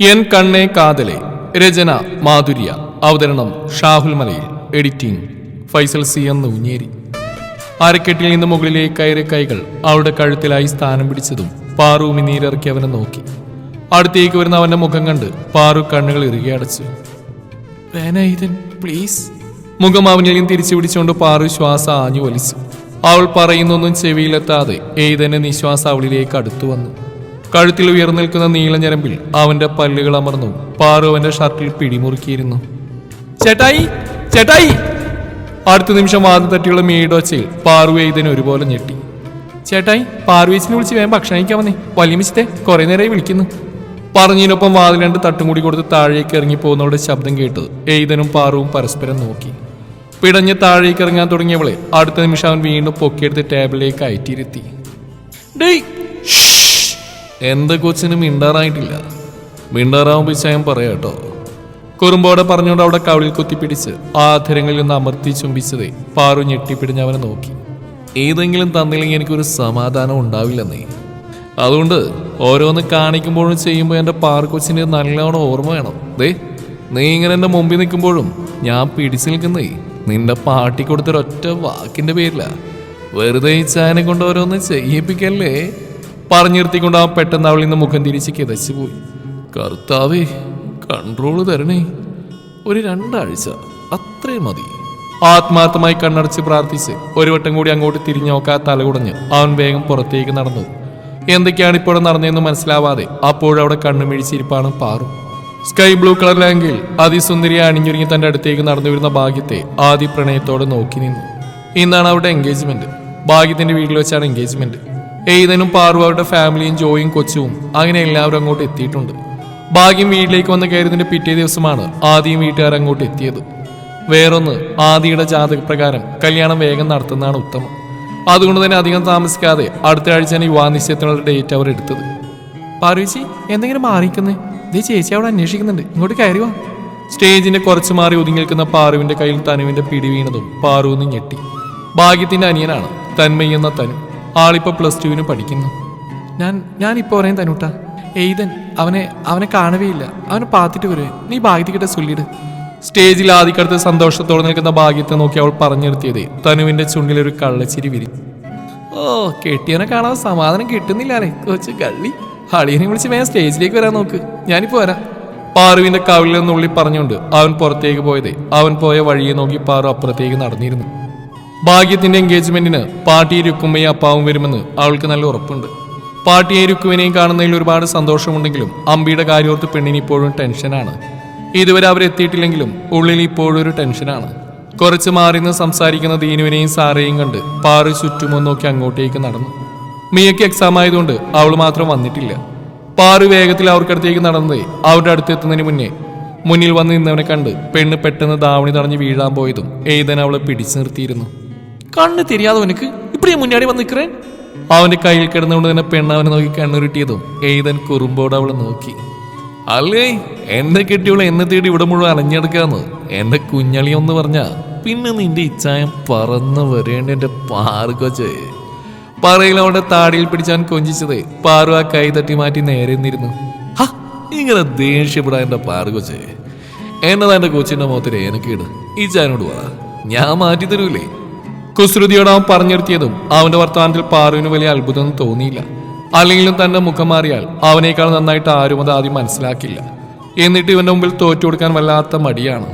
N കണ്ണേ കാതലെ രചന മാധുര്യ. അവതരണം ഷാഹുൽ മലയിൽ. എഡിറ്റിംഗ് ഫൈസൽ സി എന്ന് ഊഞ്ഞേരി അരക്കെട്ടിൽ നിന്ന് മുകളിലേക്ക് കയറിയ കൈകൾ അവളുടെ കഴുത്തിലായി സ്ഥാനം പിടിച്ചതും പാറു നീരിറക്കി അവനെ നോക്കി. അടുത്തേക്ക് വരുന്ന അവന്റെ മുഖം കണ്ട് പാറു കണ്ണുകൾ ഇറുകി അടച്ചു. പ്ലീസ്. മുഖം അവനിലും തിരിച്ചു പിടിച്ചുകൊണ്ട് പാറു ശ്വാസം ആഞ്ഞു വലിച്ചു. അവൾ പറയുന്നൊന്നും ചെവിയിലെത്താതെ ഏതന്റെ നിശ്വാസം അവളിലേക്ക് അടുത്തു വന്നു. കഴുത്തിൽ ഉയർന്നു നിൽക്കുന്ന നീലഞ്ഞരമ്പിൽ അവന്റെ പല്ലുകൾ അമർന്നു. പാറു അവന്റെ ഷർട്ടിൽ പിടിമുറുക്കിയിരുന്നു. ചേട്ടായി ചേട്ടായി! അടുത്ത നിമിഷം വാദം തട്ടിയുള്ള മീഡോച്ചയിൽ പാറു എയ്തനെ ഒരുപോലെ ഞെട്ടി. ചേട്ടായി പാർവേച്ചിനെ വിളിച്ച് വേഗം ഭക്ഷണം കഴിക്കാൻ വന്നേ. വലിയമിച്ചത്തെ കുറെ നേരമായി വിളിക്കുന്നു. പറഞ്ഞതിനൊപ്പം വാതിൽ രണ്ട് തട്ടും കൂടി കൊടുത്ത് താഴേക്ക് ഇറങ്ങി പോകുന്നവരുടെ ശബ്ദം കേട്ടത് എയ്തനും പാറുവും പരസ്പരം നോക്കി. പിടഞ്ഞ് താഴേക്ക് ഇറങ്ങാൻ തുടങ്ങിയവളെ അടുത്ത നിമിഷം അവൻ വീണ്ടും പൊക്കിയെടുത്ത് ടേബിളിലേക്ക് അയറ്റിയിരുത്തി. ഡേയ്. എന്റെ കൊച്ചിന് മിണ്ടാറായിട്ടില്ല. മിണ്ടാറാവുമ്പോൾ പിച്ചായം പറയാട്ടോ കുറുമ്പോടെ പറഞ്ഞുകൊണ്ട് അവിടെ കവിളിൽ കുത്തിപ്പിടിച്ച് ആധരങ്ങളിൽ നിന്ന് അമർത്തി ചുംബിച്ചതേ പാറു ഞെട്ടിപ്പിടിഞ്ഞ് അവനെ നോക്കി. ഏതെങ്കിലും തന്നില്ലെങ്കിൽ എനിക്കൊരു സമാധാനം ഉണ്ടാവില്ലെന്നേ. അതുകൊണ്ട് ഓരോന്ന് കാണിക്കുമ്പോഴും ചെയ്യുമ്പോൾ എന്റെ പാർക്കൊച്ചിന് നല്ലോണം ഓർമ്മ വേണം. ദേ നീ ഇങ്ങനെ എന്റെ മുമ്പിൽ നിൽക്കുമ്പോഴും ഞാൻ പിടിച്ചു നിൽക്കുന്നേ. നിന്റെ പാട്ടി കൊടുത്തൊരൊറ്റ വാക്കിന്റെ പേരില. വെറുതെ ഈ ചായനെ കൊണ്ട് ഓരോന്ന് ചെയ്യിപ്പിക്കല്ലേ? പറഞ്ഞു നിർത്തിക്കൊണ്ട് ആ പെട്ടെന്ന് അവളിൽ നിന്ന് മുഖം തിരിച്ച് കിതച്ചു പോയി. കർത്താവേ കൺട്രോൾ തരണേ. ഒരു രണ്ടാഴ്ച അത്രേ മതി. ആത്മാർത്ഥമായി കണ്ണടച്ച് പ്രാർത്ഥിച്ച് ഒരു വട്ടം കൂടി അങ്ങോട്ട് തിരിഞ്ഞു നോക്കാ തലകുടഞ്ഞ് അവൻ വേഗം പുറത്തേക്ക് നടന്നു. എന്തൊക്കെയാണ് ഇപ്പോൾ നടന്നതെന്ന് മനസ്സിലാവാതെ അപ്പോഴവിടെ കണ്ണുമിഴിച്ചിരിപ്പാണ് പാറു. സ്കൈ ബ്ലൂ കളർ ലാങ്കിൽ അതിസുന്ദരിയെ അണിഞ്ഞൊരുങ്ങി തന്റെ അടുത്തേക്ക് നടന്നു വരുന്ന ഭാഗ്യത്തെ ആദ്യ പ്രണയത്തോടെ നോക്കി നിന്നു. ഇന്നാണ് അവരുടെ എൻഗേജ്മെന്റ് ഭാഗ്യത്തിന്റെ വീട്ടിൽ വെച്ചാണ് എൻഗേജ്മെന്റ് എയ്തനും പാറു അവരുടെ ഫാമിലിയും ജോയും കൊച്ചുവും അങ്ങനെ എല്ലാവരും അങ്ങോട്ട് എത്തിയിട്ടുണ്ട്. ഭാഗ്യം വീട്ടിലേക്ക് വന്ന് കയറിയതിന്റെ പിറ്റേ ദിവസമാണ് ആദ്യം വീട്ടുകാർ അങ്ങോട്ട് എത്തിയത്. വേറൊന്ന് ആദിയുടെ ജാതകപ്രകാരം കല്യാണം വേഗം നടത്തുന്നതാണ് ഉത്തമം. അതുകൊണ്ട് തന്നെ അധികം താമസിക്കാതെ അടുത്ത ആഴ്ചയാണ് വിവാഹ നിശ്ചയത്തിനുള്ള ഡേറ്റ് അവർ എടുത്തത്. പാർവച്ചി എന്തെങ്കിലും മാറിക്കുന്നേ ദേ ചേച്ചി അവിടെ അന്വേഷിക്കുന്നുണ്ട്. ഇങ്ങോട്ട് കയറി വാ. സ്റ്റേജിന്റെ കുറച്ച് മാറി ഒതുങ്ങി നിൽക്കുന്ന പാറുവിന്റെ കയ്യിൽ തനുവിന്റെ പിടി വീണതും പാറുവിന്ന് ഞെട്ടി. ഭാഗ്യത്തിന്റെ അനിയനാണ് തന്മയി എന്ന തനു. ആളിപ്പോ പ്ലസ് ടുവിന് പഠിക്കുന്നു. ഞാൻ ഞാൻ ഇപ്പോ പറയും തനുട്ട എയ്തൻ അവനെ അവനെ കാണുകയില്ല. അവനെ പാത്തിട്ട് വരുവേ നീ ഭാഗ്യത്തിക്കിട്ട സുല്ലിട്. സ്റ്റേജിൽ ആദ്യക്കടുത്ത് സന്തോഷത്തോടെ നിൽക്കുന്ന ഭാഗ്യത്തെ നോക്കി അവൾ പറഞ്ഞു തനുവിന്റെ ചുണ്ടിലൊരു കള്ളച്ചിരി വിരി. ഓ കെട്ടിയവനെ കാണാൻ സമാധാനം കിട്ടുന്നില്ലാലേ കൊച്ചു കള്ളി. ഹളിയനെ വിളിച്ച് വേഗം സ്റ്റേജിലേക്ക് വരാൻ നോക്ക്. ഞാനിപ്പോ വരാം. പാറുവിന്റെ കവിളിൽ നിന്നുള്ളി പറഞ്ഞുകൊണ്ട് അവൻ പുറത്തേക്ക് പോയതേ. അവൻ പോയ വഴിയെ നോക്കി പാറു അപ്പുറത്തേക്ക് നടന്നിരുന്നു. ഭാഗ്യത്തിന്റെ എൻഗേജ്മെന്റിന് പാട്ടിയെ രുക്കുമ്മയും അപ്പാവും വരുമെന്ന് അവൾക്ക് നല്ല ഉറപ്പുണ്ട്. പാട്ടിയെ രുക്കുവിനെയും കാണുന്നതിൽ ഒരുപാട് സന്തോഷമുണ്ടെങ്കിലും അമ്പിയുടെ കാര്യോർത്ത് പെണ്ണിന് ഇപ്പോഴും ടെൻഷനാണ്. ഇതുവരെ അവരെത്തിയിട്ടില്ലെങ്കിലും ഉള്ളിൽ ഇപ്പോഴും ഒരു ടെൻഷനാണ്. കുറച്ച് മാറി നിന്ന് സംസാരിക്കുന്ന ദീനുവിനെയും സാറേയും കണ്ട് പാറി ചുറ്റുമോ നോക്കി അങ്ങോട്ടേക്ക് നടന്നു. മിയയ്ക്ക് എക്സാം ആയതുകൊണ്ട് അവൾ മാത്രം വന്നിട്ടില്ല. പാറു വേഗത്തിൽ അവർക്കടുത്തേക്ക് നടന്നത് അവരുടെ അടുത്തെത്തുന്നതിന് മുന്നേ മുന്നിൽ വന്ന് നിന്നവനെ കണ്ട് പെണ്ണ് പെട്ടെന്ന് ദാവണി തടഞ്ഞ് വീഴാൻ പോയതും എയ്തൻ അവളെ പിടിച്ചു നിർത്തിയിരുന്നു. കണ്ണ് തിരിയാതെ അവനക്ക് ഇപ്പഴേ മുന്നാടി വന്ന് നിൽക്കറേ അവന്റെ കയ്യിൽ കിടന്നുകൊണ്ട് തന്നെ പെണ്ണ് അവനെ നോക്കി കണ്ണുരുട്ടിയതും എഴുതൻ കുറുമ്പോട് അവളെ നോക്കി. അല്ലേ എന്നെ കെട്ടിയോളെ എന്നെ തേടി ഇവിടെ മുഴുവൻ അലഞ്ഞെടുക്കാന്ന് എന്റെ കുഞ്ഞളി ഒന്ന് പറഞ്ഞ. പിന്നെ നിന്റെ ഇച്ഛായം പറന്ന് വരേണ്ട എന്റെ പാറുകൊച്ചേ പറയിൽ അവളുടെ താടിയിൽ പിടിച്ചാൻ കൊഞ്ചിച്ചത് പാറു ആ കൈ തട്ടി മാറ്റി നേരെ നിന്നിരുന്നു. ഹ, ഇങ്ങനെ ദേഷ്യപ്പെടാൻ എന്റെ പാറുകൊച്ചേ എന്നതാ എന്റെ കൊച്ചിന്റെ മുഖത്തിൽ എനിക്കിട് ഈ ചായനോട് പറ. ഞാൻ മാറ്റി തരൂലേ. കുസൃതിയോട് അവൻ അവന്റെ വർത്തമാനത്തിൽ പാറുവിന് വലിയ അത്ഭുതം തോന്നിയില്ല. അല്ലെങ്കിലും തന്റെ മുഖം മാറിയാൽ അവനേക്കാൾ നന്നായിട്ട് ആരും അത് ആദ്യം മനസ്സിലാക്കില്ല. എന്നിട്ട് ഇവന്റെ മുമ്പിൽ തോറ്റു കൊടുക്കാൻ വല്ലാത്ത മടിയാണ്.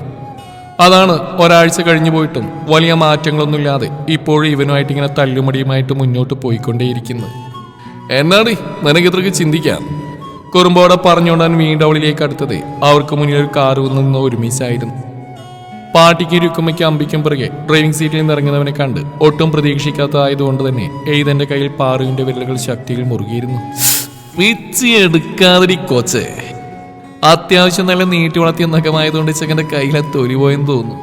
അതാണ് ഒരാഴ്ച കഴിഞ്ഞു പോയിട്ടും വലിയ മാറ്റങ്ങളൊന്നുമില്ലാതെ ഇപ്പോഴും ഇവനുമായിട്ട് ഇങ്ങനെ തല്ലുമടിയുമായിട്ട് മുന്നോട്ട് പോയിക്കൊണ്ടേയിരിക്കുന്നത് എന്നാടി നിനക്ക് ഇത്രക്ക് ചിന്തിക്കാം? കുറുമ്പോടെ പറഞ്ഞുകൊണ്ടാൻ വീണ്ടും അവളിലേക്ക് അടുത്തത്. അവർക്ക് മുന്നിൽ ഒരു കാറ് നിന്ന് ഒരുമിച്ചായിരുന്നു. പാട്ടിക്ക് ഇരിക്കുമ്പയ്ക്ക് അമ്പിക്കും പിറകെ ഡ്രൈവിംഗ് സീറ്റിൽ നിന്ന് ഇറങ്ങുന്നവനെ കണ്ട് ഒട്ടും പ്രതീക്ഷിക്കാത്തതായതുകൊണ്ട് തന്നെ എയ്തന്റെ കയ്യിൽ പാറുവിന്റെ വിരലുകൾ ശക്തിയിൽ മുറുകിയിരുന്നു. പിച്ചി എടുക്കാതിരി കൊച്ചേ. അത്യാവശ്യം നല്ല നീട്ടി വളർത്തിയ നഖമായതുകൊണ്ട് ചെക്കന്റെ കയ്യിലെ തൊലി പോയെന്ന് തോന്നുന്നു.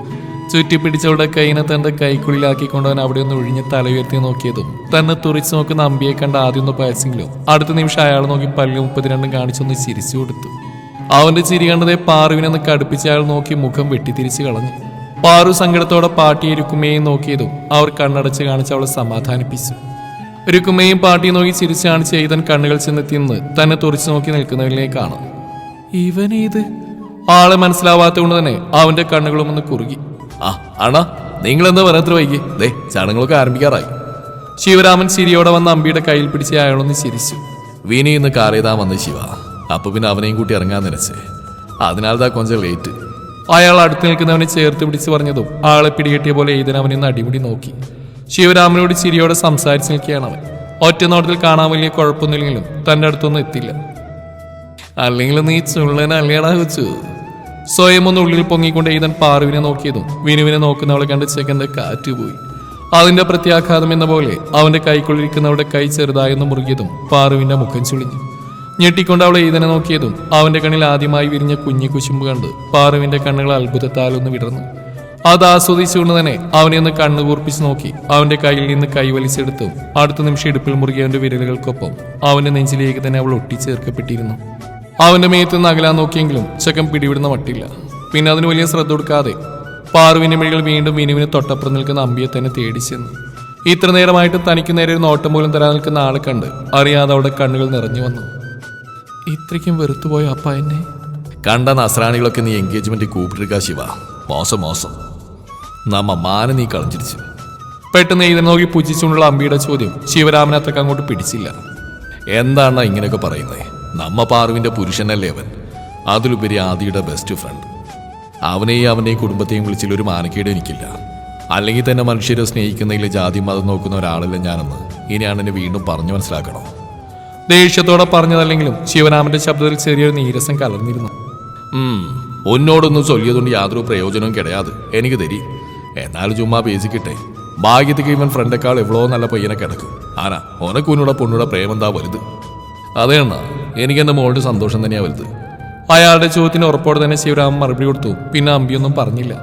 ചുറ്റിപ്പിടിച്ചവളുടെ കൈയിനെ തന്റെ കൈക്കുള്ളിലാക്കിക്കൊണ്ട് അവൻ അവിടെ ഒന്ന് ഒഴിഞ്ഞ് തല ഉയർത്തി നോക്കിയതും തന്നെ തുറിച്ചു നോക്കുന്ന അമ്പിയെ കണ്ട ആദ്യം ഒന്ന് പയച്ചെങ്കിലും അടുത്ത നിമിഷം അയാൾ നോക്കി പല്ല് മുപ്പത്തിരണ്ടും കാണിച്ചൊന്ന് ചിരിച്ചു കൊടുത്തു. അവന്റെ ചിരി കണ്ടതേ പാറുവിനെ കടുപ്പിച്ച് അയാൾ നോക്കി മുഖം വെട്ടിത്തിരിച്ച് കളഞ്ഞു. പാറു സങ്കടത്തോടെ പാട്ടിയെ രുക്കുമേയും നോക്കിയതും അവർ കണ്ണടച്ച് കാണിച്ച് അവളെ സമാധാനിപ്പിച്ചു. രുക്കുമയും പാട്ടിയെ നോക്കി ചിരിച്ച് കാണിച്ച് എയ്തൻ കണ്ണുകൾ ചെന്നെത്തിയെന്ന് തന്നെ തുറച്ചു നോക്കി നിൽക്കുന്നവരിലേക്കാണ്. ഇവനേത്? ആളെ മനസ്സിലാവാത്ത കൊണ്ട് തന്നെ അവന്റെ കണ്ണുകളും ഒന്ന് കുറുകി. ആ ആണാ നിങ്ങൾ എന്താ പറയാത്ര വൈകി? ദേ ചടങ്ങുകളൊക്കെ ആരംഭിക്കാറായി. ശിവരാമൻ ചിരിയോടെ വന്ന് അമ്പിയുടെ കയ്യിൽ പിടിച്ച് അയാളൊന്ന് ചിരിച്ചു. വിനി ഇന്ന് കാറിയതാ വന്ന് ശിവ. അപ്പൊ പിന്നെ അവനെയും കൂട്ടി ഇറങ്ങാൻ നിനച്ചേ. അതിനാൽ താ കൊഞ്ചം ലേറ്റ് അയാൾ അടുത്ത് നിൽക്കുന്നവനെ ചേർത്ത് പിടിച്ച് പറഞ്ഞതും ആളെ പിടികെട്ടിയ പോലെ എയ്തൻ അവനെ അടിമുടി നോക്കി. ശിവരാമനോട് ചിരിയോടെ സംസാരിച്ച് നിൽക്കുകയാണ് അവൻ. ഒറ്റ നോട്ടത്തിൽ കാണാൻ വലിയ കുഴപ്പമൊന്നുമില്ലെങ്കിലും തന്റെ അടുത്തൊന്നും എത്തില്ല. അല്ലെങ്കിൽ നീ ചുള്ളനെ അല്ലേടാ വെച്ചു സ്വയം ഒന്ന് ഉള്ളിൽ പൊങ്ങിക്കൊണ്ട് എഴുതാൻ പാറുവിനെ നോക്കിയതും വിനുവിനെ നോക്കുന്നവളെ കണ്ട് ചെക്കന്റെ കാറ്റ് പോയി. അതിന്റെ പ്രത്യാഘാതം എന്ന പോലെ അവന്റെ കൈക്കുള്ളിരിക്കുന്നവരുടെ കൈ ചെറുതായെന്ന് മുറുകിയതും പാറുവിന്റെ മുഖം ചുളിഞ്ഞു. ഞെട്ടിക്കൊണ്ട് അവൾ എഴുതനെ നോക്കിയതും അവന്റെ കണ്ണിൽ ആദ്യമായി വിരിഞ്ഞ കുഞ്ഞു കുശുമ്പ് കണ്ട് പാറുവിന്റെ കണ്ണുകൾ അത്ഭുതത്താൽ ഒന്ന് വിടർന്നു. അത് ആസ്വദിച്ചുകൊണ്ട് തന്നെ അവനെ ഒന്ന് കണ്ണു കൂർപ്പിച്ച് നോക്കി അവന്റെ കയ്യിൽ നിന്ന് കൈ വലിച്ചെടുത്തു അടുത്ത നിമിഷം ഇടുപ്പിൽ മുറുകിയവന്റെ വിരലുകൾക്കൊപ്പം അവന്റെ നെഞ്ചിലേക്ക് തന്നെ അവൾ ഒട്ടിച്ചേർക്കപ്പെട്ടിരുന്നു. അവന്റെ മേത്ത് നിന്ന് അകലാൻ നോക്കിയെങ്കിലും ചക്കൻ പിടിവിടുന്ന മട്ടില്ല. പിന്നെ അതിന് വലിയ ശ്രദ്ധ കൊടുക്കാതെ പാറുവിന്റെ മിഴികൾ വീണ്ടും വിനുവിന് തൊട്ടപ്പുറം നിൽക്കുന്ന അമ്പിയെ തന്നെ തേടി ചെന്നു. ഇത്ര നേരമായിട്ട് തനിക്ക് നേരെ ഒരു നോട്ടം പോലും തരാൻ നിൽക്കുന്ന ആളെ കണ്ട് അറിയാതെ അവിടെ കണ്ണുകൾ നിറഞ്ഞു വന്നു. ഇത്രയ്ക്കും വെറുത്തുപോയ അപ്പ എന്നെ? കണ്ട നസ്രാണികളൊക്കെ നീ എൻഗേജ്മെന്റ് കൂപ്പിട്ടിരിക്കാ ശിവ. മോശം മോശം. നമ്മ മാന നീ കളഞ്ഞിരിച്ചു. പെട്ടെന്ന് ഇതിനെ നോക്കി പുജിച്ചുകൊണ്ടുള്ള അമ്പിയുടെ ചോദ്യം ശിവരാമൻ അത്രയ്ക്ക് അങ്ങോട്ട് പിടിച്ചില്ല. എന്താണ് ഇങ്ങനെയൊക്കെ പറയുന്നത് നമ്മ പാറുവിന്റെ പുരുഷനല്ലേ അവൻ. അതിലുപരി ആദിയുടെ ബെസ്റ്റ് ഫ്രണ്ട് അവനെയും അവനെയും കുടുംബത്തെയും വിളിച്ചിൽ ഒരു മാനക്കേട് എനിക്കില്ല. അല്ലെങ്കിൽ തന്നെ മനുഷ്യരെ സ്നേഹിക്കുന്നതിൽ ജാതി മതം നോക്കുന്ന ഒരാളല്ല ഞാനെന്ന്. ഇനിയാണ് എന്നെ വീണ്ടും പറഞ്ഞു മനസ്സിലാക്കണോ? ദേഷ്യത്തോടെ പറഞ്ഞതല്ലെങ്കിലും ശിവനാമന്റെ ശബ്ദത്തിൽ ചെറിയൊരു നീരസം കലർന്നിരുന്നു. ഒന്നോടൊന്നും ചൊല്ലിയതുകൊണ്ട് യാതൊരു പ്രയോജനവും കിടയാതെ എനിക്ക് തരി. എന്നാലും ചുമ്മാ പേസിക്കിട്ടെ ഭാഗ്യത്തേക്ക് ഇവൻ ഫ്രണ്ടേക്കാൾ എവ്വളോ നല്ല പയ്യനെ കിടക്കും. ആനാ ഓനക്കൂനോടെ പൊണ്ണൂടെ പ്രേമെന്താ വലുത്? അതേ അണ്ണാ എനിക്ക് എന്റെ മോളുടെ സന്തോഷം തന്നെയാ വലുത്. അയാളുടെ ചോദ്യത്തിന് ഉറപ്പോടെ തന്നെ ശിവരാമൻ മറുപടി കൊടുത്തു. പിന്നെ അമ്പിയൊന്നും പറഞ്ഞില്ല.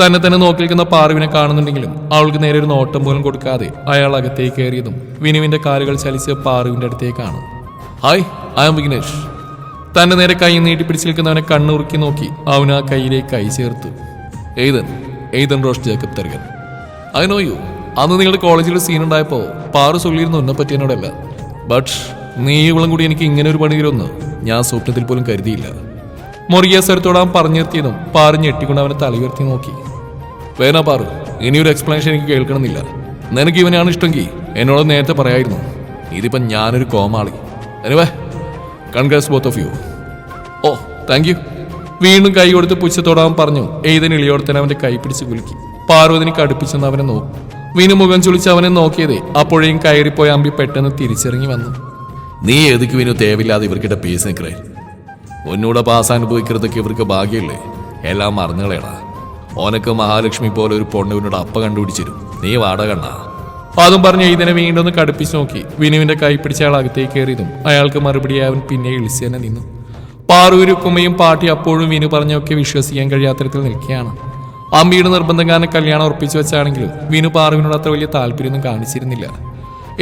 തന്നെ തന്നെ നോക്കിയിരിക്കുന്ന പാറുവിനെ കാണുന്നുണ്ടെങ്കിലും അവൾക്ക് നേരെ ഒരു നോട്ടം പോലും കൊടുക്കാതെ അയാൾ അകത്തേക്ക് കയറിയതും വിനുവിന്റെ കാലുകൾ ചലിച്ച് പാറുവിന്റെ അടുത്തേക്കാണ്. ഹായ് ഐ എം വിഘ്നേഷ് തന്റെ നേരെ കൈ നീട്ടി പിടിച്ചു നിൽക്കുന്നവനെ കണ്ണുറുക്കി നോക്കി അവൻ ആ കൈയിലേക്ക് കൈ ചേർത്തു. Ethan Ethan Rosh Jacob Tharakan I know you അന്ന് നിങ്ങളുടെ കോളേജിൽ സീൻ ഉണ്ടായപ്പോ പാറു സൊല്ലിയിരുന്നു എന്നെ പറ്റി എന്നോടല്ല. ബട്ട് നീ ഇവളും കൂടി എനിക്ക് ഇങ്ങനെ ഒരു പണി തരുമെന്ന് ഞാൻ സ്വപ്നത്തിൽ പോലും കരുതിയില്ല. മുറിയ സ്വരത്തോട് അവൻ പറഞ്ഞു പാറു ഞെട്ടിക്കൊണ്ട് അവനെ തലയുയർത്തി നോക്കി. വേന പാറു ഇനിയൊരു എക്സ്പ്ലനേഷൻ എനിക്ക് കേൾക്കണമെന്നില്ല. നിനക്ക് ഇവനാണ് ഇഷ്ടമെങ്കിൽ എന്നോട് നേരത്തെ പറയായിരുന്നു. ഇതിപ്പം ഞാനൊരു കോമാളി. Anyway congrats both of you oh thank you വീണ്ടും കൈ കൊടുത്ത് പുച്ഛത്തോടാൻ പറഞ്ഞു. എയ്തൻ ഇളിയോടെ തന്നെ അവന്റെ കൈ പിടിച്ച് കുലുക്കി. പാർവതിന് കടുപ്പിച്ചെന്ന് അവനെ നോക്കി. വീണു മുഖം ചുളിച്ച് അവനെ നോക്കിയതേ അപ്പോഴേയും കയറിപ്പോയ അമ്പി പെട്ടെന്ന് തിരിച്ചിറങ്ങി വന്നു. നീ എതുക്ക് വിനു തേവില്ലാതെ ഇവർക്കിട്ട പേസ് നിൽക്കേ മുന്നൂടെ പാസ് അനുഭവിക്കുന്നതൊക്കെ ഇവർക്ക് ഭാഗ്യമല്ലേ എല്ലാം മറന്നുകളയടാ ഓനക്ക് മഹാലക്ഷ്മി പോലെ ഒരു പൊണ്ണുവിനോട് അപ്പ കണ്ടുപിടിച്ചിരും. നീ വാട കണ്ണ. അതും പറഞ്ഞ് ഇതിനെ വീണ്ടും ഒന്ന് കടുപ്പിച്ച് നോക്കി. വിനുവിന്റെ കൈ പിടിച്ച അയാൾ അകത്തേക്ക് കയറിയതും അയാൾക്ക് മറുപടി അവൻ പിന്നെ ഇളിച്ചേനെ നിന്നു. പാറൂരുക്കുമ്മയും പാട്ടി അപ്പോഴും വിനു പറഞ്ഞൊക്കെ വിശ്വസിക്കാൻ കഴിയാത്ത തരത്തിൽ നിൽക്കുകയാണ്. അമ്മിയുടെ നിർബന്ധം കാരണം കല്യാണം ഉറപ്പിച്ചു വെച്ചാണെങ്കിലും വിനു പാറുവിനോട് അത്ര വലിയ താല്പര്യമൊന്നും കാണിച്ചിരുന്നില്ല.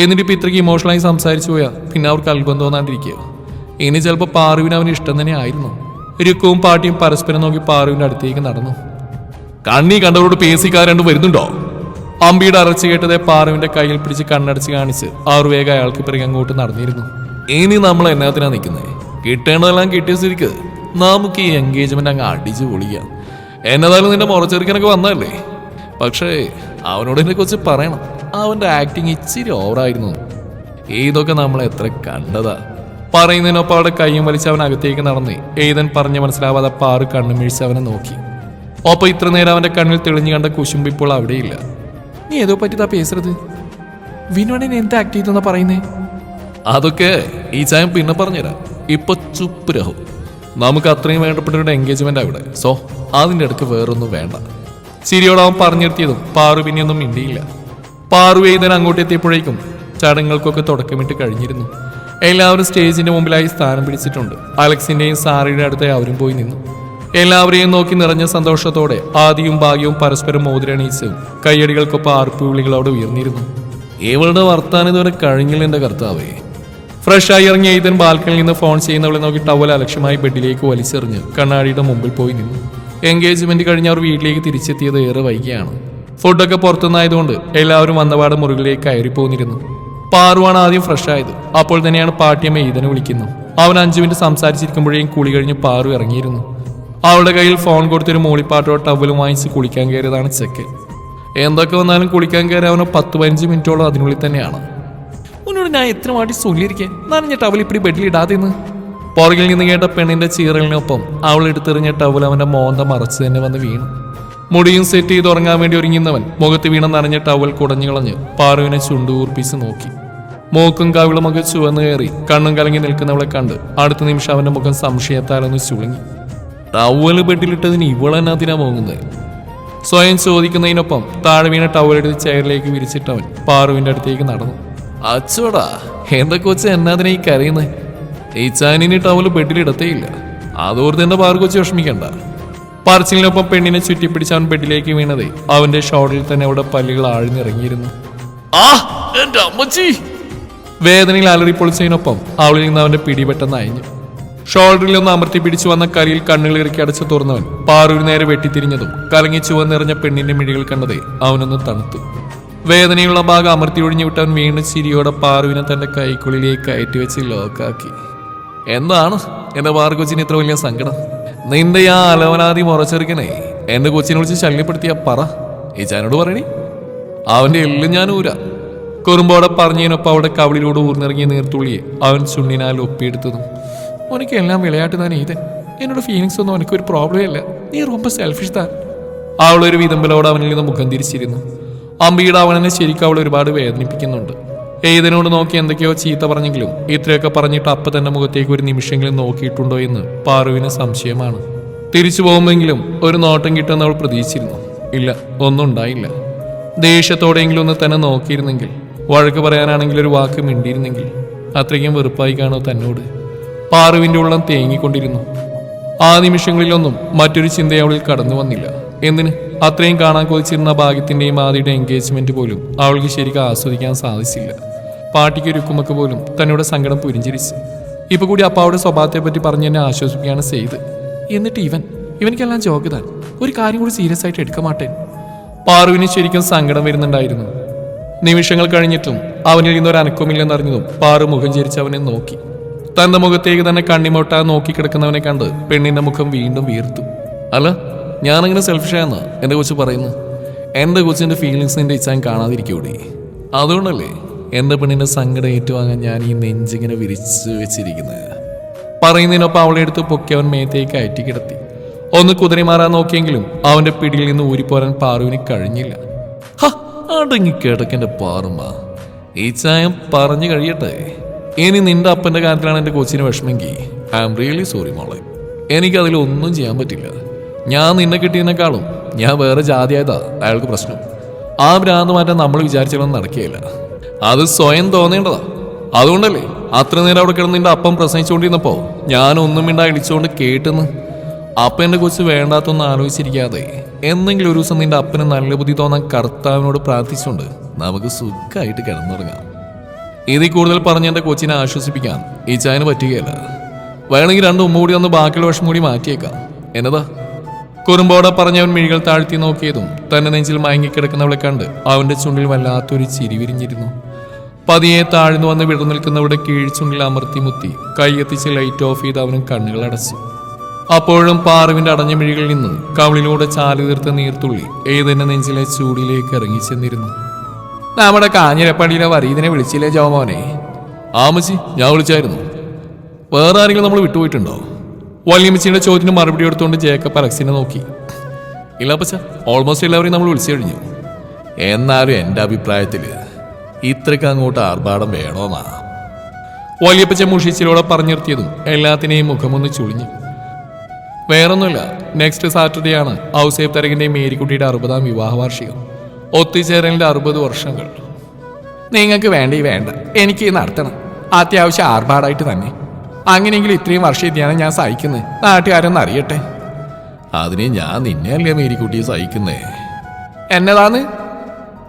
എന്നിട്ട് ഇപ്പം ഇത്രയ്ക്ക് ഇമോഷണലായി സംസാരിച്ചു പോയാൽ പിന്നെ അവർക്ക് അത്ഭുതം തോന്നാണ്ടിരിക്കുക ഇനി ചിലപ്പോൾ പാറുവിന് അവന് ഇഷ്ടം തന്നെ ആയിരുന്നു. രുക്കവും പാട്ടിയും പരസ്പരം നോക്കി പാറുവിന്റെ അടുത്തേക്ക് നടന്നു. കണ്ണി കണ്ടവരോട് പേസിക്കാരണ്ട് വരുന്നുണ്ടോ? അമ്പിയുടെ അറച്ചു കേട്ടതെ പാറുവിന്റെ കയ്യിൽ പിടിച്ച് കണ്ണടച്ച് കാണിച്ച് ആറുവേഗ അയാൾക്ക് പിറകെ അങ്ങോട്ട് നടന്നിരുന്നു. ഇനി നമ്മൾ എന്നാത്തിനാ നിൽക്കുന്നത് കിട്ടേണ്ടതെല്ലാം കിട്ടിയ സ്ഥിതിക്ക് നമുക്ക് ഈ എൻഗേജ്മെന്റ് അങ്ങ് അടിച്ചു പൊളിക്കാം. എന്നതായാലും നിന്റെ മുറച്ചെറുക്കനൊക്കെ വന്നതല്ലേ? പക്ഷേ അവനോട് എന്നെ കുറിച്ച് പറയണം. അവന്റെ ആക്ടിങ് ഇച്ചിരി ഓവറായിരുന്നു ഇതൊക്കെ നമ്മൾ എത്ര കണ്ടതാ. പറയുന്നതിനൊപ്പം കയ്യും വലിച്ച് അവൻ അകത്തേക്ക് നടന്ന് ഏതൻ പറഞ്ഞു മനസ്സിലാവാതെ പാറു കണ്ണുമീഴ്ച അവനെ നോക്കി. ഒപ്പം ഇത്ര നേരം അവന്റെ കണ്ണിൽ തെളിഞ്ഞു കണ്ട കുശുമ്പ് ഇപ്പോൾ അവിടെയില്ല. നീ ഏതോ പറ്റിയതാ പേസരുത്? വിനോടിനെ എന്ത് ആക്ട് ചെയ്തെന്നാ പറയുന്നേ? അതൊക്കെ ഈ ചായം പിന്നെ പറഞ്ഞുതരാം. ഇപ്പൊ ചുപ്പ് രഹു. നമുക്ക് അത്രയും വേണ്ടപ്പെട്ട ഒരു എൻഗേജ്മെന്റ് അവിടെ സോ അതിന്റെ അടുക്ക് വേറൊന്നും വേണ്ട. ശരിയോട് അവൻ പറഞ്ഞിരുത്തിയതും പാറു പിന്നെയൊന്നും മിണ്ടിയില്ല. പാറു എഴുതാൻ അങ്ങോട്ട് എത്തിയപ്പോഴേക്കും ചടങ്ങുകൾക്കൊക്കെ തുടക്കമിട്ട് കഴിഞ്ഞിരുന്നു. എല്ലാവരും സ്റ്റേജിന്റെ മുമ്പിലായി സ്ഥാനം പിടിച്ചിട്ടുണ്ട്. അലക്സിന്റെയും സാറിയുടെ അടുത്ത് അവരും പോയി നിന്നു. എല്ലാവരെയും നോക്കി നിറഞ്ഞ സന്തോഷത്തോടെ ആദിയും ഭാഗ്യവും പരസ്പരം മോതിരണീച്ച് കയ്യടികൾക്കൊപ്പം ആർപ്പുവിളികൾ അവിടെ ഉയർന്നിരുന്നു. ഇവളുടെ വർത്താനം ഇതുവരെ കഴിഞ്ഞില്ല എന്റെ കർത്താവേ. ഫ്രഷായി ഇറങ്ങിയ ഈതൻ ബാൽക്കണിയിൽ നിന്ന് ഫോൺ ചെയ്യുന്നവളെ നോക്കി ടവൽ അലക്ഷ്യമായി ബെഡിലേക്ക് വലിച്ചെറിഞ്ഞ് കണ്ണാടിയുടെ മുമ്പിൽ പോയി നിന്നു. എൻഗേജ്മെന്റ് കഴിഞ്ഞ് അവർ വീട്ടിലേക്ക് തിരിച്ചെത്തിയത് ഏറെ വൈകിയാണ്. ഫുഡൊക്കെ പുറത്തുനിന്നായതുകൊണ്ട് എല്ലാവരും വന്നപാട് മുറികളിലേക്ക് കയറി പോന്നിരുന്നു പാറുവാണ് ആദ്യം ഫ്രഷ് ആയത്. അപ്പോൾ തന്നെയാണ് പാട്ടിയമ്മ ഈതനെ വിളിക്കുന്നു. അവൻ അഞ്ചു മിനിറ്റ് സംസാരിച്ചിരിക്കുമ്പോഴേയും കുളി കഴിഞ്ഞ് പാറു ഇറങ്ങിയിരുന്നു. അവളുടെ കയ്യിൽ ഫോൺ കൊടുത്തൊരു മൂളിപ്പാട്ടോ ടവലും വാങ്ങിച്ച് കുളിക്കാൻ കയറിയതാണ് ചെക്ക് എന്തൊക്കെ വന്നാലും കുളിക്കാൻ കയറി അവന് പത്ത് പതിനഞ്ച് മിനിറ്റോളം അതിനുള്ളിൽ തന്നെയാണ്. ഉന്നോട് ഞാൻ എത്ര മാറ്റി സൊല്ലിയിരിക്കാൻ നനഞ്ഞ ടവൽ ഇപ്പിടി ബെഡിൽ ഇടാതെ നിന്ന് പുറകിൽ നിന്ന് കേട്ട പെണ്ണിന്റെ ചീറലിനൊപ്പം അവൾ എടുത്തെറിഞ്ഞ ടവൽ അവന്റെ മോന്ത മറച്ച് തന്നെ വന്ന് വീണു. മുടിയും സെറ്റ് ചെയ്ത് ഉറങ്ങാൻ വേണ്ടി ഒരുങ്ങുന്നവൻ മുഖത്ത് വീണ നനഞ്ഞ ടവൽ കുടഞ്ഞു കളഞ്ഞ് പാറുവിനെ ചുണ്ടുകൂർപ്പിച്ച് നോക്കി. മൂക്കും കവിളുമൊക്കെ ചുവന്നു കയറി കണ്ണും കലങ്ങി നിൽക്കുന്നവളെ കണ്ട് അടുത്ത നിമിഷം അവന്റെ മുഖം സംശയത്താലൊന്ന് ചുളുങ്ങി. ടവൽ ബെഡിലിട്ടതിന് ഇവളെന്നതിനാ പോകുന്നത് സ്വയം ചോദിക്കുന്നതിനൊപ്പം താഴെ വീണ ടവലെടുത്ത് ചെയറിലേക്ക് വിരിച്ചിട്ടവൻ പാറുവിന്റെ അടുത്തേക്ക് നടന്നു. അച്ചോടാ എന്താ കൊച്ചു എന്നാതിനാ ഈ കരയുന്നത് ഈ ചാനിന് ടവൽ ബെഡിലിടത്തേയില്ല. അതോർത്ത് എന്താ പാറു കൊച്ചു വിഷമിക്കണ്ട. പറച്ചിലിനൊപ്പം പെണ്ണിനെ ചുറ്റിപ്പിടിച്ച് അവൻ ബെഡിലേക്ക് വീണതേ അവന്റെ ഷോട്ടിൽ തന്നെ അവിടെ പല്ലുകൾ ആഴ്ന്നിറങ്ങിയിരുന്നു. ആ എന്റെ അമ്മച്ചി! വേദനയിൽ അലറി പൊളിച്ചതിനൊപ്പം അവളിൽ നിന്ന് അവന്റെ പിടി പെട്ടെന്ന് അയഞ്ഞു. ഷോൾഡറിൽ ഒന്ന് അമർത്തി പിടിച്ചു വന്ന കരിയിൽ കണ്ണുകൾ ഇറക്കി അടച്ചു തുറന്നവൻ പാറൂരി നേരെ വെട്ടിത്തിരിഞ്ഞതും കലങ്ങി ചുവന്നിറഞ്ഞ പെണ്ണിന്റെ മിഴികൾ കണ്ടതേ അവനൊന്ന് തണുത്തു. വേദനയുള്ള ഭാഗം അമർത്തി ഒഴിഞ്ഞു വിട്ടവൻ വീണ്ടും ചിരിയോടെ പാറുവിനെ തന്റെ കൈക്കുള്ളിലേക്ക് കയറ്റി വെച്ച് ലോക്കാക്കി. എന്താണ്? എന്റെ പാറു കൊച്ചിന് ഇത്ര വലിയ സങ്കടം? നിന്റെ ആ അലവനാദി മുറച്ചെറുക്കനെ എന്റെ കൊച്ചിനെ വിളിച്ച് ശല്യപ്പെടുത്തിയ പറ. ഈ ചാനോട് പറയണേ അവന്റെ എല്ലും ഞാൻ ഊരാ. കുറുമ്പോടെ പറഞ്ഞതിനൊപ്പം അവിടെ കവളിലൂടെ ഊർന്നിറങ്ങിയ നീർത്തുള്ളിയെ അവൻ ചുണ്ണിനാൽ ഒപ്പിയെടുത്തതും ഉനക്ക് എല്ലാം വിളയാട്ട് താൻ ഇത് എന്നോട് ഫീലിങ്സ് ഒന്നും എനിക്ക് ഒരു പ്രോബ്ലം ഇല്ല. നീ റൊമ്പ സെൽഫിഷ് താൻ. അവളൊരു വിതമ്പലോട് അവനിൽ നിന്ന് മുഖം തിരിച്ചിരുന്നു. അമ്പിയുടെ അവനെ ശരിക്കും അവൾ ഒരുപാട് വേദനിപ്പിക്കുന്നുണ്ട്. ഏതിനോട് നോക്കി എന്തൊക്കെയോ ചീത്ത പറഞ്ഞെങ്കിലും ഇത്രയൊക്കെ പറഞ്ഞിട്ട് അപ്പം തന്നെ മുഖത്തേക്ക് ഒരു നിമിഷമെങ്കിലും നോക്കിയിട്ടുണ്ടോ എന്ന് പാറുവിന് സംശയമാണ്. തിരിച്ചു പോകുമെങ്കിലും ഒരു നോട്ടം കിട്ടുമെന്ന് അവൾ പ്രതീക്ഷിച്ചിരുന്നു. ഇല്ല ഒന്നും ഉണ്ടായില്ല. ദേഷ്യത്തോടെയെങ്കിലും ഒന്ന് തന്നെ നോക്കിയിരുന്നെങ്കിൽ വഴക്ക് പറയാനാണെങ്കിൽ ഒരു വാക്ക് മിണ്ടിയിരുന്നെങ്കിൽ അത്രയ്ക്കും വെറുപ്പായി കാണോ തന്നോട്? പാറുവിന്റെ ഉള്ളം തേങ്ങിക്കൊണ്ടിരുന്നു. ആ നിമിഷങ്ങളിലൊന്നും മറ്റൊരു ചിന്ത അവളിൽ കടന്നു വന്നില്ല. എന്തിന്? അത്രയും കാണാൻ കൊതിച്ചിരുന്ന ഭാഗ്യത്തിന്റെയും ആദിയുടെ എൻഗേജ്മെന്റ് പോലും അവൾക്ക് ശരിക്കും ആസ്വദിക്കാൻ സാധിച്ചില്ല. പാട്ടിക്ക് ഒരുക്കുമൊക്കെ പോലും തന്നോട് സങ്കടം പുരിഞ്ചിരിച്ച്. ഇപ്പൊ കൂടി അപ്പാവുടെ സ്വഭാവത്തെ പറ്റി പറഞ്ഞ് എന്നെ ആശ്വസിപ്പിക്കുകയാണ് ചെയ്ത്. എന്നിട്ട് ഇവൻ? ഇവനിക്കെല്ലാം ജോഗ്യതാൻ ഒരു കാര്യം കൂടി സീരിയസ് ആയിട്ട് എടുക്കാൻ മാട്ടേൻ പാറുവിന് ശരിക്കും സങ്കടം വരുന്നുണ്ടായിരുന്നു. നിമിഷങ്ങൾ കഴിഞ്ഞിട്ടും അവനിൽ നിന്ന് ഒരു അനക്കമില്ലെന്നറിഞ്ഞതും പാറു മുഖം ചിരിച്ച് അവനെ നോക്കി. തന്റെ മുഖത്തേക്ക് തന്നെ കണ്ണിമൊട്ടാ നോക്കി കിടക്കുന്നവനെ കണ്ട് പെണ്ണിന്റെ മുഖം വീണ്ടും വീർത്തു. അല്ല ഞാനങ്ങനെ സെൽഫിഷാന്ന് എന്റെ കൊച്ചു പറയുന്നു. എന്റെ കൊച്ചിന്റെ ഫീലിങ്സ് നിന്റെ ഇച്ഛാൻ കാണാതിരിക്കൂടി. അതുകൊണ്ടല്ലേ എന്റെ പെണ്ണിന്റെ സങ്കടം ഏറ്റുവാങ്ങാൻ ഞാൻ ഈ നെഞ്ചിങ്ങനെ വിരിച്ചു വെച്ചിരിക്കുന്നത് പറയുന്നതിനൊപ്പം അവളെ എടുത്ത് പൊക്കി അവൻ മേത്തേക്ക് അയറ്റി കിടത്തി ഒന്ന് കുതിരി മാറാൻ നോക്കിയെങ്കിലും അവന്റെ പിടിയിൽ നിന്ന് ഊരിപ്പോരാൻ പാറുവിന് കഴിഞ്ഞില്ല. ഹ, അടങ്ങി കിടക്കന്റെ പാറുമ്മ. ഈ ചായം പറഞ്ഞു കഴിയട്ടെ. ഇനി നിന്റെ അപ്പന്റെ കാര്യത്തിലാണ് എന്റെ കൊച്ചിന് വിഷമെങ്കിൽ. ഐ ആം റിയലി സോറി മോളെ. എനിക്ക് അതിലൊന്നും ചെയ്യാൻ പറ്റില്ല. ഞാൻ നിന്നെ കിട്ടിയതിനേക്കാളും ഞാൻ വേറെ ജാതിയായതാ അയാൾക്ക് പ്രശ്നം. ആ ഭ്രാന്ത് മാറ്റാൻ നമ്മൾ വിചാരിച്ചാലൊന്നും നടക്കുകയില്ല. അത് സ്വയം തോന്നേണ്ടതാ. അതുകൊണ്ടല്ലേ അത്ര നേരം അവിടെ കിടന്ന് നിന്റെ അപ്പം പ്രസംഗിച്ചുകൊണ്ടിരുന്നപ്പോൾ ഞാൻ ഒന്നും മിണ്ടാ ഇടിച്ചുകൊണ്ട് കേട്ടെന്ന്. അപ്പന്റെ കൊച്ച് വേണ്ടാത്തൊന്നും ആലോചിച്ചിരിക്കാതെ എന്തെങ്കിലും ഒരു ദിവസം നിന്റെ അപ്പന് നല്ല ബുദ്ധി തോന്നാൻ കർത്താവിനോട് പ്രാർത്ഥിച്ചുകൊണ്ട് നമുക്ക് സുഖമായിട്ട് കിടന്നുറങ്ങാം. ഇതിൽ കൂടുതൽ പറഞ്ഞ് എന്റെ കൊച്ചിനെ ആശ്വസിപ്പിക്കാൻ ഈ ചായന് പറ്റുകയല്ല. വേണമെങ്കിൽ രണ്ട് ഉമ്മ കൂടി ഒന്ന് ബാക്കിയുള്ള വിഷം കൂടി മാറ്റിയേക്കാം. എന്നതാ? കുറുമ്പോടെ പറഞ്ഞവൻ മിഴികൾ താഴ്ത്തി നോക്കിയതും തന്നെ നെഞ്ചിൽ മയങ്ങിക്കിടക്കുന്നവളെ കണ്ട് അവന്റെ ചുണ്ടിൽ വല്ലാത്തൊരു ചിരി വിരിഞ്ഞിരുന്നു. പതിയെ താഴ്ന്നു വന്ന് വിടു നിൽക്കുന്നവരുടെ കീഴ്ചുണ്ടിൽ അമർത്തി മുത്തി കൈയെത്തിച്ച് ലൈറ്റ് ഓഫ് ചെയ്ത് അവനും കണ്ണുകൾ അടച്ചു. അപ്പോഴും പാറുവിന്റെ അടഞ്ഞ മിഴികളിൽ നിന്ന് കവിളിലൂടെ ചാലു തീർത്ത നീർത്തുള്ളി ഏതെന്നെ നെഞ്ചിലെ ചൂടിലേക്ക് ഇറങ്ങി ചെന്നിരുന്നു. നമ്മുടെ കാഞ്ഞിരപ്പള്ളിയിലെ വരീതിനെ വിളിച്ചില്ലേ ജോമോനെ ആമച്ചി ഞാൻ വിളിച്ചായിരുന്നു. വേറെ ആരെങ്കിലും നമ്മൾ വിട്ടുപോയിട്ടുണ്ടോ? വല്യമ്മച്ചിയുടെ ചോദ്യത്തിന് മറുപടി എടുത്തുകൊണ്ട് ജേക്കബ് അലക്സിനെ നോക്കി. ഇല്ല പച്ച ഓൾമോസ്റ്റ് എല്ലാവരെയും നമ്മൾ വിളിച്ചു കഴിഞ്ഞു. എന്നാലും എന്റെ അഭിപ്രായത്തിൽ ഇത്രയ്ക്ക് അങ്ങോട്ട് ആർഭാടം വേണോന്നാ? വലിയപ്പച്ച മുഷിച്ചിലൂടെ പറഞ്ഞു നിർത്തിയതും എല്ലാത്തിനെയും മുഖമൊന്ന് ചുളിഞ്ഞു. വേറൊന്നുമില്ല. നെക്സ്റ്റ് സാറ്റർഡേ ആണ് ഔസേബ് തരകിന്റെയും മേരിക്കുട്ടിയുടെ അറുപതാം വിവാഹ വാർഷികം ഒത്തുചേരലിന്റെ അറുപത് വർഷങ്ങൾ. നിങ്ങൾക്ക് വേണ്ടി വേണ്ട. എനിക്ക് നടത്തണം. അത്യാവശ്യം ആർഭാടായിട്ട് തന്നെ. അങ്ങനെയെങ്കിലും ഇത്രയും വർഷം ഇതിയാണ് ഞാൻ സഹിക്കുന്നത്. നാട്ടുകാരൊന്ന് അറിയട്ടെ. അതിനെ ഞാൻ നിന്നെ അല്ലേ മേരിക്കുട്ടിയെ സഹിക്കുന്നേ? എന്നതാന്ന്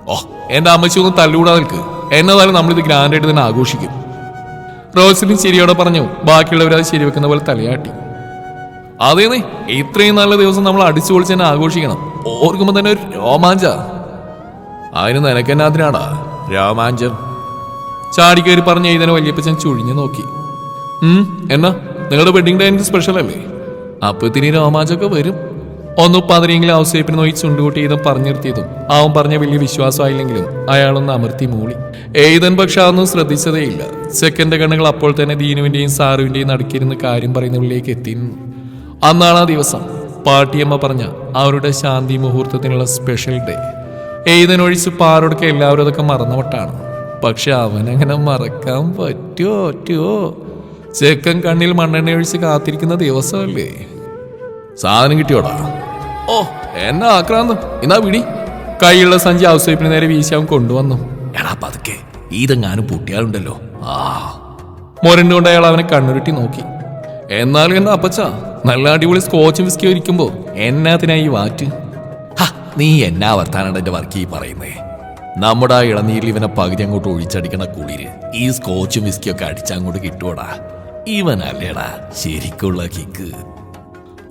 ഓ എന്റെ അമ്മച്ചി ഒന്ന് തല്ലുകൂടാ നിൽക്ക്. എന്നതായാലും നമ്മളിത് ഗ്രാൻഡായിട്ട് തന്നെ ആഘോഷിക്കും. റോസിലും ചിരിയോടെ പറഞ്ഞു ബാക്കിയുള്ളവരത് ശരിവെക്കുന്ന പോലെ തലയാട്ടി. അതേന്നേ ഇത്രയും നല്ല ദിവസം നമ്മൾ അടിച്ചു പൊളിച്ച് തന്നെ ആഘോഷിക്കണം. ഓർക്കുമ്പോ തന്നെ ഒരു രോമാഞ്ച. അതിന് നിനക്കെന്നാത്തിനാടാ രോമാഞ്ചം. ചാടിക്കയറി പറഞ്ഞ ഇതിനെ വലിയപ്പച്ചൻ ചുഴിഞ്ഞു നോക്കി. എന്നാ? നിങ്ങളുടെ വെഡിങ് ഡേ എനിക്ക് സ്പെഷ്യൽ അല്ലേ? അപ്പൊ ഇത്തിരി രോമാഞ്ചൊക്കെ വരും. ഒന്ന് പതിനെങ്കിലും ഔസേപ്പിന് നോക്കി ചുണ്ടുകൂട്ടി പറഞ്ഞു പറഞ്ഞിരുത്തിയതും അവൻ പറഞ്ഞ വലിയ വിശ്വാസമായില്ലെങ്കിലും അയാളൊന്ന് അമർത്തി മൂളി. ഏതൻ പക്ഷെ അതൊന്നും ശ്രദ്ധിച്ചതേയില്ല. സെക്കൻഡ് കണ്ണുകൾ അപ്പോൾ തന്നെ ദീനുവിന്റെയും സാറുവിന്റെയും നടുക്കിരുന്ന് കാര്യം പറയുന്നവരിലേക്ക് എത്തിയിരുന്നു. അന്നാണ് ആ ദിവസം. പാട്ടിയമ്മ പറഞ്ഞ അവരുടെ ശാന്തി മുഹൂർത്തത്തിനുള്ള സ്പെഷ്യൽ ഡേ എഴുതനൊഴിച്ച് പാറോടൊക്കെ എല്ലാവരും അതൊക്കെ മറന്നവട്ടാണ് പക്ഷെ അവനങ്ങനെ മറക്കാൻ പറ്റുമോ പറ്റുമോ ചെക്കൻ കണ്ണിൽ മണ്ണെണ്ണ ഒഴിച്ച് കാത്തിരിക്കുന്ന ദിവസമല്ലേ? സാധനം കിട്ടിയോടാ? ഓ എന്നാ ആക്രാന്തം. എന്നാ വിടി. കൈയുള്ള സഞ്ചി ഔസേപ്പിന് നേരെ വീശി അവൻ കൊണ്ടുവന്നു. എടാ പതുക്കെ. ഈതെങ്ങാനും പൊട്ടിയാലുണ്ടല്ലോ. ആ. മുരണ്ടുകൊണ്ട് അയാൾ അവനെ കണ്ണുരുട്ടി നോക്കി. എന്നാലും എന്നാ അപ്പച്ച? നല്ല അടിപൊളി സ്കോച്ചും വിസ്കി ഒരിക്കുമ്പോ എന്നാത്തിനായി വാറ്റ്? നീ എന്നാ വർത്താനാണ് എന്റെ വർക്ക് ഈ പറയുന്നേ? നമ്മുടെ ആ ഇളനീരിൽ ഇവനെ പകുതി അങ്ങോട്ട് ഒഴിച്ചടിക്കണ കുളിര് ഈ സ്കോച്ചും വിസ്കിയൊക്കെ അടിച്ചങ്ങോട്ട് കിട്ടുവടാ? ഇവനല്ലേടാ ശരിക്കുള്ള കിക്ക്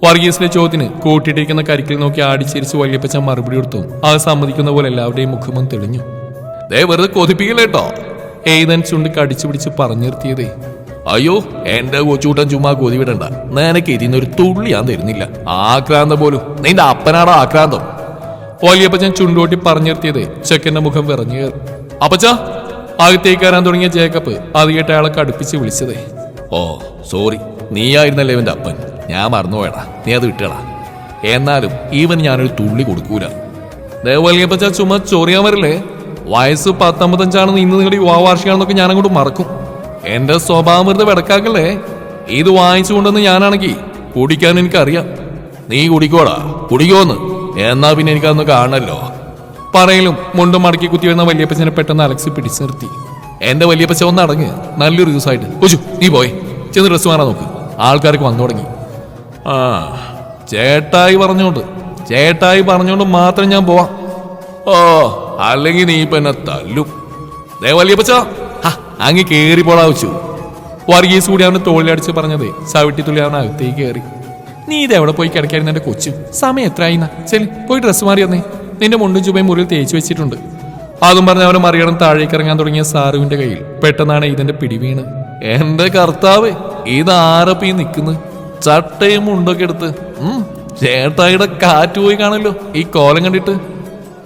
വർഗീസിന്റെ ചോദ്യത്തിന് കൂട്ടിയിട്ടിരിക്കുന്ന കരിക്കിൽ നോക്കി ആടിച്ചിരിച്ച് വല്യപ്പച്ച മറുപടി കൊടുത്തു. അത് സമ്മതിക്കുന്ന പോലെ എല്ലാവരുടെയും മുഖമം തെളിഞ്ഞു. ദേ വെറുതെ കൊതിപ്പിക്കല്ലേട്ടോ ഏതൻ ചുണ്ട് കടിച്ചു പിടിച്ച് പറഞ്ഞു നിർത്തിയതേ. അയ്യോ എന്റെ കൊച്ചൂട്ടൻ ചുമ്മാ കൊതി വിടണ്ട നിനക്ക് ഇതിന്നൊരു തുള്ളി ഞാൻ തരുന്നില്ല. ആക്രാന്തം പോലും. നിന്റെ അപ്പനാടാ ആക്രാന്തം. വലിയപ്പച്ചൻ ചുണ്ടോട്ടി പറഞ്ഞു നിർത്തിയത് ചെക്കന്റെ മുഖം വിറഞ്ഞു കയറി. അപ്പച്ച അകത്തേക്ക് കയറാൻ തുടങ്ങിയ ജേക്കബ് അത് കേട്ട് അയാളെ കടുപ്പിച്ച് വിളിച്ചതേ. ഓ സോറി. നീയായിരുന്നല്ലേ ഇവന്റെ അപ്പൻ? ഞാൻ മറന്നുപോയടാ നീ അത് വിട്ടടാ. എന്നാലും ഈവൻ ഞാനൊരു തുള്ളി കൊടുക്കൂല. വലിയപ്പച്ച ചുമ്മാ ചൊറിയാൻ വരില്ലേ? വയസ്സ് പത്തൊമ്പത്തഞ്ചാണെന്ന് ഇന്ന് നിങ്ങളുടെ യുവാവാർഷികമാണെന്നൊക്കെ ഞാൻ അങ്ങോട്ട് മറക്കും. എന്റെ സ്വഭാവം വെറുതെ വെടക്കാക്കല്ലേ? ഇത് വാങ്ങിച്ചു കൊണ്ടെന്ന് ഞാനാണെങ്കിൽ കുടിക്കാൻ എനിക്കറിയാം. നീ കുടിക്കോടാ. കുടിക്കോന്ന്. എന്നാ പിന്നെ എനിക്കതൊന്ന് കാണല്ലോ പറയലും മുണ്ടും മടക്കി കുത്തി വരുന്ന വലിയപ്പച്ചനെ പെട്ടെന്ന് അലക്സ് പിടിച്ചു നിർത്തി എന്റെ വലിയപ്പച്ച ഒന്ന് അടങ്ങ്. നല്ലൊരു ദിവസമായിട്ട്. കൊച്ചു നീ പോയി. ചെന്ന് ഡ്രസ്സ് മാറാൻ നോക്ക്. ആൾക്കാർക്ക് വന്നു തുടങ്ങി. ആ ചേട്ടായി പറഞ്ഞോണ്ട്. ചേട്ടായി പറഞ്ഞോണ്ട് മാത്രം ഞാൻ പോവാം. ഓ അല്ലെങ്കിൽ നീ ഇപ്പൊ എന്നെ തല്ലും. ദേ വലിയപ്പച്ച. അങ്ങ് കേറി പോളാവിച്ചു വർഗീസ് കൂടി അവന്റെ തോളിലടിച്ച് പറഞ്ഞത് ചവിട്ടി തുള്ളി അവൻ അകത്തേക്ക് കയറി നീ ഇത് എവിടെ പോയി കിടക്കായിരുന്നു എന്റെ കൊച്ചു? സമയം എത്രയായിന്ന? ചെൽ പോയി ഡ്രസ്സ് മാറി വന്നേ. നിന്റെ മുണ്ടും ചുമയും മുറിയിൽ തേച്ച് വെച്ചിട്ടുണ്ട്. അതും പറഞ്ഞ് അവനെ മറികടം താഴേക്ക് ഇറങ്ങാൻ തുടങ്ങിയ സാറുവിന്റെ കയ്യിൽ. പെട്ടെന്നാണ് ഇതിന്റെ പിടിവീണ് എന്റെ കർത്താവ് ഇതാരപ്പ ഈ നിൽക്കുന്നു ചട്ടയും മുണ്ടൊക്കെ എടുത്ത് ചേട്ടായിയുടെ കാറ്റ് പോയി കാണല്ലോ ഈ കോലം കണ്ടിട്ട്.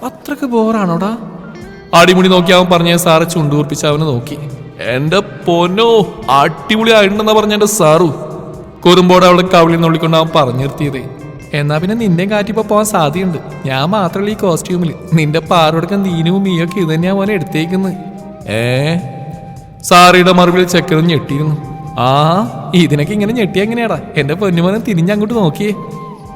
അത്രയ്ക്ക് ബോറാണോടാ അടിമുടി നോക്കി അവൻ പറഞ്ഞ സാറ് ചുണ്ടൂർപ്പിച്ച് അവനെ നോക്കി. എന്റെ പൊന്നോ അടിപൊളി ആയിട്ടുണ്ടെന്നാ പറഞ്ഞ എന്റെ സാറു. കുറുമ്പോടെ അവളെ കവിളിൽ നുള്ളിക്കൊണ്ട് അവൻ പറഞ്ഞു നിർത്തിയത് എന്നാ പിന്നെ നിന്നെ കാറ്റിപ്പോ പോവാൻ സാധ്യതയുണ്ട്. ഞാൻ മാത്രമല്ല ഈ കോസ്റ്റ്യൂമിൽ നിന്റെ പാറോടക്കം നീനും മീയൊക്കെ ഇത് തന്നെയാ മോനെ എടുത്തേക്കുന്നത് ഏ? സാറിയുടെ മറുപടിയിൽ ചെക്കനും ഞെട്ടിയിരുന്നു. ആ ഇതിനൊക്കെ ഇങ്ങനെ ഞെട്ടിയ എങ്ങനെയാടാ? എന്റെ പൊന്നുമോനെ തിരിഞ്ഞങ്ങോട്ട് നോക്കിയേ.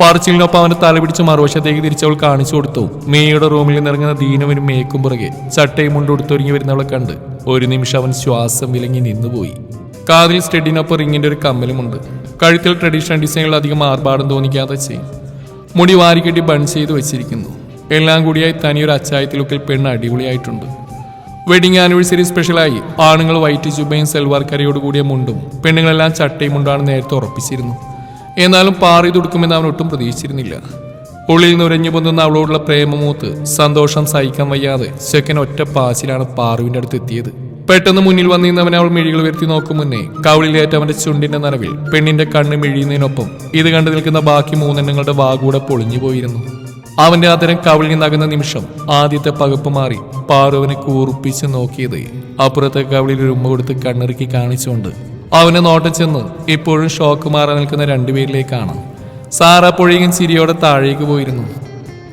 പറച്ചിലിനൊപ്പം അവന്റെ തല പിടിച്ച് മറുവശത്തേക്ക് തിരിച്ചവൾ കാണിച്ചു കൊടുത്തു. മീയുടെ റൂമിൽ നിന്നിറങ്ങുന്ന ദീനവനും മേക്കും പുറകെ ചട്ടയും മുണ്ടൊടുത്തൊരുങ്ങി വരുന്നവളെ കണ്ട്. ഒരു നിമിഷം അവൻ ശ്വാസം വിലങ്ങി നിന്നുപോയി. കാതിൽ സ്റ്റെഡിനൊപ്പം റിങ്ങിന്റെ ഒരു കമ്മലുമുണ്ട്. കഴുത്തിൽ ട്രഡീഷണൽ ഡിസൈനുകൾ അധികം ആർഭാടം തോന്നിക്കാതെ ചെയ്യും മുടി വാരിക്കെട്ടി ബൺ ചെയ്ത് വെച്ചിരിക്കുന്നു. എല്ലാം കൂടിയായി തനിയൊരു അച്ചായത്തിൽ ലുക്കിൽ പെണ്ണ് അടിപൊളിയായിട്ടുണ്ട്. വെഡിങ് ആനിവേഴ്സറി സ്പെഷ്യലായി ആണുങ്ങൾ വൈറ്റ് ചുബയും സെൽവാർ കരയോട് കൂടിയ മുണ്ടും പെണ്ണുങ്ങളെല്ലാം ചട്ടയും മുണ്ടാണ് നേരത്തെ ഉറപ്പിച്ചിരുന്നു. എന്നാലും പാറി തുടുക്കുമെന്ന് അവൻ ഒട്ടും പ്രതീക്ഷിച്ചിരുന്നില്ല. ഉള്ളിൽ നുരഞ്ഞു പൊന്തുന്ന അവളോടുള്ള പ്രേമമൂത്ത് സന്തോഷം സഹിക്കാൻ വയ്യാതെ ചെക്കൻ ഒറ്റ പാസിലാണ് പാറുവിന്റെ അടുത്ത് എത്തിയത്. പെട്ടെന്ന് മുന്നിൽ വന്നിരുന്നവനെ അവൾ മിഴികൾ വരുത്തി നോക്കും മുന്നേ കവിളിലേറ്റ അവന്റെ ചുണ്ടിന്റെ നനവിൽ പെണ്ണിന്റെ കണ്ണ് മിഴിയുന്നതിനൊപ്പം ഇത് കണ്ടു നിൽക്കുന്ന ബാക്കി മൂന്നെണ്ണങ്ങളുടെ വാകൂടെ പൊളിഞ്ഞു പോയിരുന്നു. അവന്റെ അതരം കവിളിൽ നിന്നകുന്ന നിമിഷം ആദ്യത്തെ പകപ്പ് മാറി പാറുവിനെ കൂർപ്പിച്ച് നോക്കിയത് അപ്പുറത്തെ കവിളിൽ ഒരു ഉമ്മ കൊടുത്ത് കണ്ണിറുക്കി കാണിച്ചുകൊണ്ട് അവനെ നോട്ടം ചെന്ന് ഇപ്പോഴും ഷോക്ക് മാറാൻ നിൽക്കുന്ന രണ്ടുപേരിലേക്കാണ്. സാർ അപ്പോഴേക്കും ചിരിയോടെ താഴേക്ക് പോയിരുന്നു.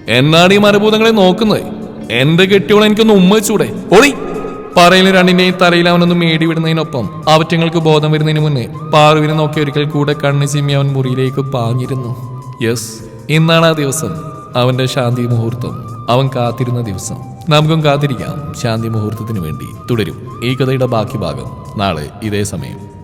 എന്നാണ് ഈ മരഭൂതങ്ങളെ നോക്കുന്നത്? എന്റെ കെട്ടിയോളെ എനിക്കൊന്ന് ഉമ്മ വെച്ചൂടെ ഓടി പറയിലെ രണ്ടിന്റെയും തലയിൽ അവനൊന്ന് മേടി വിടുന്നതിനൊപ്പം അവറ്റങ്ങൾക്ക് ബോധം വരുന്നതിന് മുന്നേ പാറുവിനെ നോക്കി ഒരിക്കൽ കൂടെ കണ്ണു ചിമ്മി അവൻ മുറിയിലേക്ക് പാഞ്ഞിരുന്നു. യെസ് ഇന്നാണ് ആ ദിവസം. അവന്റെ ശാന്തി മുഹൂർത്തം. അവൻ കാത്തിരുന്ന ദിവസം. നമുക്കും കാത്തിരിക്കാം. ശാന്തി മുഹൂർത്തത്തിന് വേണ്ടി. തുടരും. ഈ കഥയുടെ ബാക്കി ഭാഗം നാളെ ഇതേ സമയം.